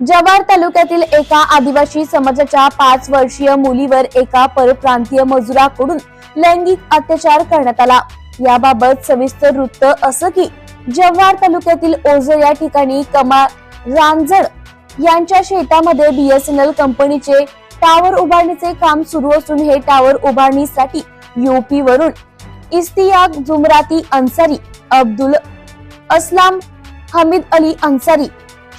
जव्हार तालुक्यातील एका आदिवासी समाजाच्या पाच वर्षीय मुलीवर एका परप्रांतीय मजुराकडून लैंगिक अत्याचार करण्यात आला. याबाबत सविस्तर वृत्त असं की जव्हार तालुक्यातील ओझर या ठिकाणी कमाल रांजण यांच्या शेतामध्ये बीएसएनएल कंपनीचे टावर उभारणीचे काम सुरू असून हे टावर उभारणीसाठी युपी वरून इस्तियाक जुमराती अन्सारी अब्दुल अस्लाम हमीद अली अन्सारी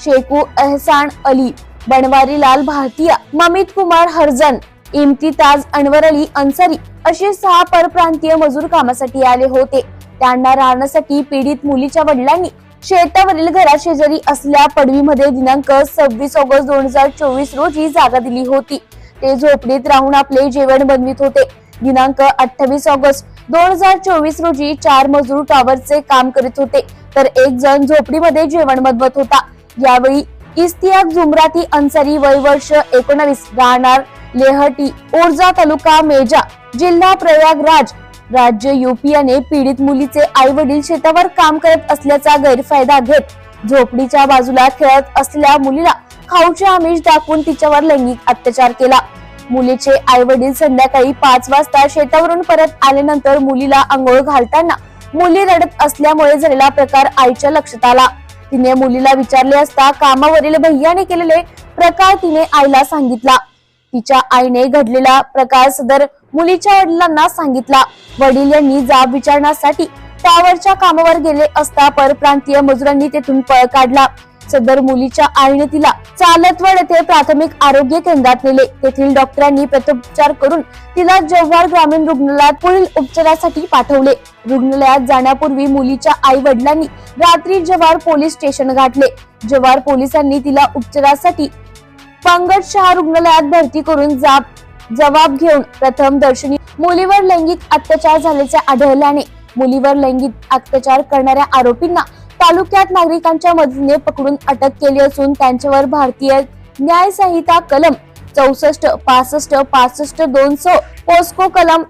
शेकू एहसान अली बनवारी लाल भारतीया ममित कुमार हरजन इम्तिताज अनवर अली अन्सारी असे सहा परप्रांतीय मजूर कामासाठी आले होते. त्यांना राहण्यासाठी पीडित मुलीच्या वडिलांनी शेतावरील घरा शेजारी असल्या पडवीमध्ये दिनांक सव्वीस ऑगस्ट दोन हजार चोवीस रोजी जागा दिली होती. ते झोपडीत राहून आपले जेवण बनवित होते. दिनांक अठ्ठावीस ऑगस्ट दोन हजार चोवीस रोजी चार मजूर टॉवरचे काम करीत होते. तर एक जण झोपडीमध्ये जेवण बनवत होता. यावेळी इस्तियाक झुमराती अन्सारी वय वर्ष एकोणावीस राहणार लेहटी ओरजा तालुका मेजा जिल्हा प्रयागराज राज्य युपी पीडित मुलीचे आई वडील शेतावर काम करत असल्याचा गैरफायदा घेत झोपडीच्या बाजूला खेळत असलेल्या मुलीला खाऊचे आमिष दाखवून तिच्यावर लैंगिक अत्याचार केला. मुलीचे आई वडील संध्याकाळी पाच वाजता शेतावरून परत आल्यानंतर मुलीला आंघोळ घालताना मुली रडत असल्यामुळे झालेला प्रकार आईच्या लक्षात आला. तिने मुलीला विचारले असता कामावरील भैयाने केलेले प्रकार तिने आईला सांगितला. तिच्या आईने घडलेला प्रकार सदर मुलीच्या वडिलांना सांगितला. वडील यांनी जाब विचारण्यासाठी टावरच्या कामावर गेले असता परप्रांतीय मजुरांनी तेथून पळ काढला. सदर मुलीच्या आईने तिला चालतवड येथे प्राथमिक आरोग्य केंद्रात नेले. तेथील डॉक्टरांनी प्रत्युपचार करून तिला जव्हार ग्रामीण रुग्णालयात पुढील उपचारासाठी पाठवले. रुग्णालयात जाण्यापूर्वी मुलीच्या आई वडिलांनी रात्री जव्हार पोलीस स्टेशन गाठले. जव्हार पोलिसांनी तिला उपचारासाठी पंगड शहा रुग्णालयात भरती करून जाब जबाब घेऊन प्रथम दर्शनी मुलीवर लैंगिक अत्याचार झाल्याचे आढळल्याने मुलीवर लैंगिक अत्याचार करणाऱ्या आरोपींना तालुक्यात नागरिकांच्या मदतीने पकडून अटक केली असून त्यांच्यावर भारतीय न्याय संहिता कलम चौसष्ट पासष्ट पासष्ट दोन सो पोस्को कलम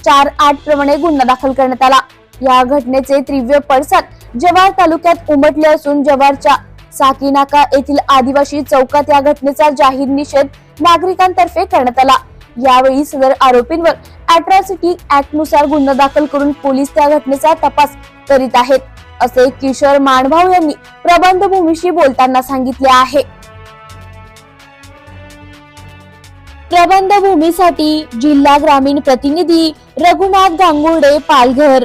चार आठ प्रमाणे गुन्हा दाखल करण्यात आला. या घटनेचे तीव्र पडसाद जव्हार तालुक्यात उमटले असून जव्हारच्या साकीनाका येथील आदिवासी चौकात या घटनेचा जाहीर निषेध नागरिकांतर्फे करण्यात आला. यावेळी सदर आरोपींवर अॅट्रॉसिटी ऍक्टनुसार गुन्हा दाखल करून पोलीस त्या घटनेचा तपास करीत आहेत. असे किशोर मानभाऊ यांनी प्रबंधभूमीशी बोलताना सांगितले आहे. प्रबंधभूमीसाठी जिल्हा ग्रामीण प्रतिनिधी रघुनाथ गांगुर्डे पालघर.